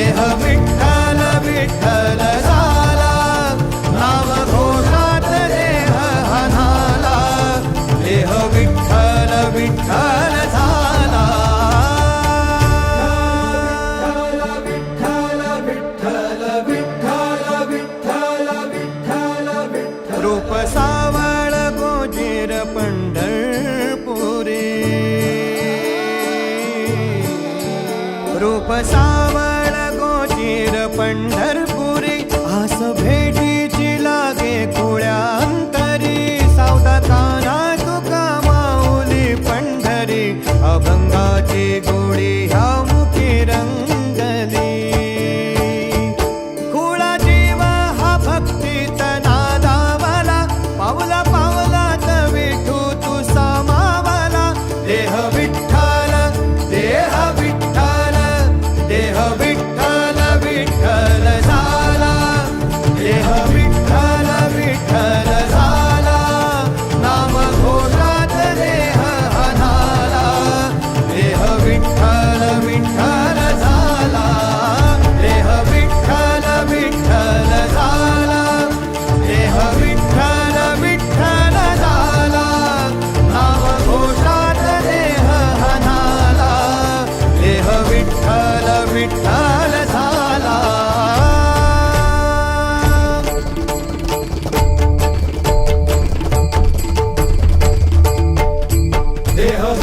देह विठ्ठल विठ्ठल झाला. घोषात देह हनाला. देह विठ्ठल विठ्ठल झाला. रूप सावळ गोजीर पंढरपुरी. रूप सावळ पंढरपुरी आस भेटीची लागे खुळ्या अंतरी. सावता काना तुका माऊली पंढरी अभंगाची गोडी देह